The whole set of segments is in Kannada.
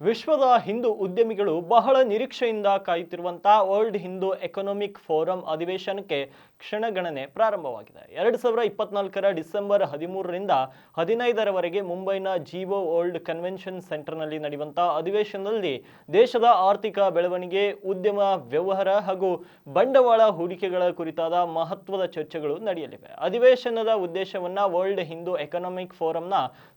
ವಿಶ್ವದ ಹಿಂದೂ ಉದ್ಯಮಿಗಳು ಬಹಳ ನಿರೀಕ್ಷೆಯಿಂದ ಕಾಯುತ್ತಿರುವಂತಹ ವರ್ಲ್ಡ್ ಹಿಂದೂ ಎಕನಾಮಿಕ್ ಫೋರಂ ಅಧಿವೇಶನಕ್ಕೆ ಕ್ಷಣಗಣನೆ ಪ್ರಾರಂಭವಾಗಿದೆ. ಎರಡು ಸಾವಿರ ಇಪ್ಪತ್ನಾಲ್ಕರ ಡಿಸೆಂಬರ್ ಹದಿಮೂರರಿಂದ ಹದಿನೈದರವರೆಗೆ ಮುಂಬೈನ ಜಿಒ ವರ್ಲ್ಡ್ ಕನ್ವೆನ್ಷನ್ ಸೆಂಟರ್ನಲ್ಲಿ ನಡೆಯುವಂತಹ ಅಧಿವೇಶನದಲ್ಲಿ ದೇಶದ ಆರ್ಥಿಕ ಬೆಳವಣಿಗೆ, ಉದ್ಯಮ ವ್ಯವಹಾರ ಹಾಗೂ ಬಂಡವಾಳ ಹೂಡಿಕೆಗಳ ಕುರಿತಾದ ಮಹತ್ವದ ಚರ್ಚೆಗಳು ನಡೆಯಲಿವೆ. ಅಧಿವೇಶನದ ಉದ್ದೇಶವನ್ನ ವರ್ಲ್ಡ್ ಹಿಂದೂ ಎಕನಾಮಿಕ್ ಫೋರಂನ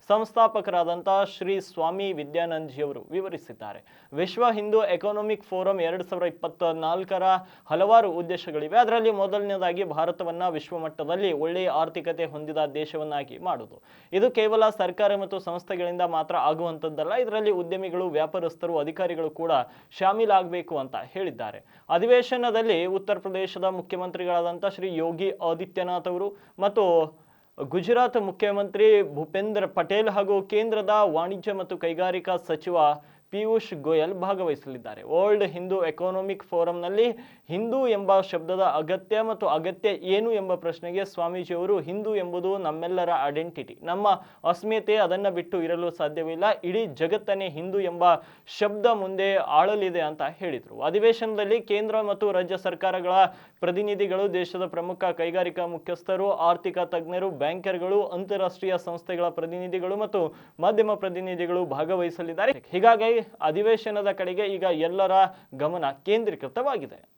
ಸಂಸ್ಥಾಪಕರಾದಂತಹ ಶ್ರೀ ಸ್ವಾಮಿ ವಿದ್ಯಾನಂದಜಿಯವರು ವಿವರಿಸಿದ್ದಾರೆ. ವಿಶ್ವ ಹಿಂದೂ ಎಕನಾಮಿಕ್ ಫೋರಂ ಎರಡು ಸಾವಿರದ ಇಪ್ಪತ್ತ ನಾಲ್ಕರ ಹಲವಾರು ಉದ್ದೇಶಗಳಿವೆ. ಅದರಲ್ಲಿ ಮೊದಲನೇದಾಗಿ ಭಾರತವನ್ನು ವಿಶ್ವ ಮಟ್ಟದಲ್ಲಿ ಒಳ್ಳೆಯ ಆರ್ಥಿಕತೆ ಹೊಂದಿದ ದೇಶವನ್ನಾಗಿ ಮಾಡುವುದು. ಇದು ಕೇವಲ ಸರ್ಕಾರ ಮತ್ತು ಸಂಸ್ಥೆಗಳಿಂದ ಮಾತ್ರ ಆಗುವಂಥದ್ದಲ್ಲ, ಇದರಲ್ಲಿ ಉದ್ಯಮಿಗಳು, ವ್ಯಾಪಾರಸ್ಥರು, ಅಧಿಕಾರಿಗಳು ಕೂಡ ಶಾಮೀಲಾಗಬೇಕು ಅಂತ ಹೇಳಿದ್ದಾರೆ. ಅಧಿವೇಶನದಲ್ಲಿ ಉತ್ತರ ಪ್ರದೇಶದ ಮುಖ್ಯಮಂತ್ರಿಗಳಾದಂಥ ಶ್ರೀ ಯೋಗಿ ಆದಿತ್ಯನಾಥ್ ಅವರು ಮತ್ತು ಗುಜರಾತ್ ಮುಖ್ಯಮಂತ್ರಿ ಭೂಪೇಂದ್ರ ಪಟೇಲ್ ಹಾಗೂ ಕೇಂದ್ರದ ವಾಣಿಜ್ಯ ಮತ್ತು ಕೈಗಾರಿಕಾ ಸಚಿವ ಪಿಯೂಷ್ ಗೋಯಲ್ ಭಾಗವಹಿಸಲಿದ್ದಾರೆ. ವರ್ಲ್ಡ್ ಹಿಂದೂ ಎಕಾನಮಿಕ್ ಫೋರಂನಲ್ಲಿ ಹಿಂದೂ ಎಂಬ ಶಬ್ದದ ಅಗತ್ಯ ಮತ್ತು ಅಗತ್ಯ ಏನು ಎಂಬ ಪ್ರಶ್ನೆಗೆ ಸ್ವಾಮೀಜಿಯವರು ಹಿಂದೂ ಎಂಬುದು ನಮ್ಮೆಲ್ಲರ ಐಡೆಂಟಿಟಿ ನಮ್ಮ ಅಸ್ಮಿತೆ ಅದನ್ನು ಬಿಟ್ಟು ಇರಲು ಸಾಧ್ಯವಿಲ್ಲ. ಇಡೀ ಜಗತ್ತನ್ನೇ ಹಿಂದೂ ಎಂಬ ಶಬ್ದ ಮುಂದೆ ಆಳಲಿದೆ ಅಂತ ಹೇಳಿದರು. ಅಧಿವೇಶನದಲ್ಲಿ ಕೇಂದ್ರ ಮತ್ತು ರಾಜ್ಯ ಸರ್ಕಾರಗಳ ಪ್ರತಿನಿಧಿಗಳು, ದೇಶದ ಪ್ರಮುಖ ಕೈಗಾರಿಕಾ ಮುಖ್ಯಸ್ಥರು, ಆರ್ಥಿಕ ತಜ್ಞರು, ಬ್ಯಾಂಕರ್ಗಳು, ಅಂತಾರಾಷ್ಟ್ರೀಯ ಸಂಸ್ಥೆಗಳ ಪ್ರತಿನಿಧಿಗಳು ಮತ್ತು ಮಾಧ್ಯಮ ಪ್ರತಿನಿಧಿಗಳು ಭಾಗವಹಿಸಲಿದ್ದಾರೆ. ಹೀಗಾಗಿ ಅಧಿವೇಶನದ ಕಡೆಗೆ ಈಗ ಎಲ್ಲರ ಗಮನ ಕೇಂದ್ರೀಕೃತವಾಗಿದೆ.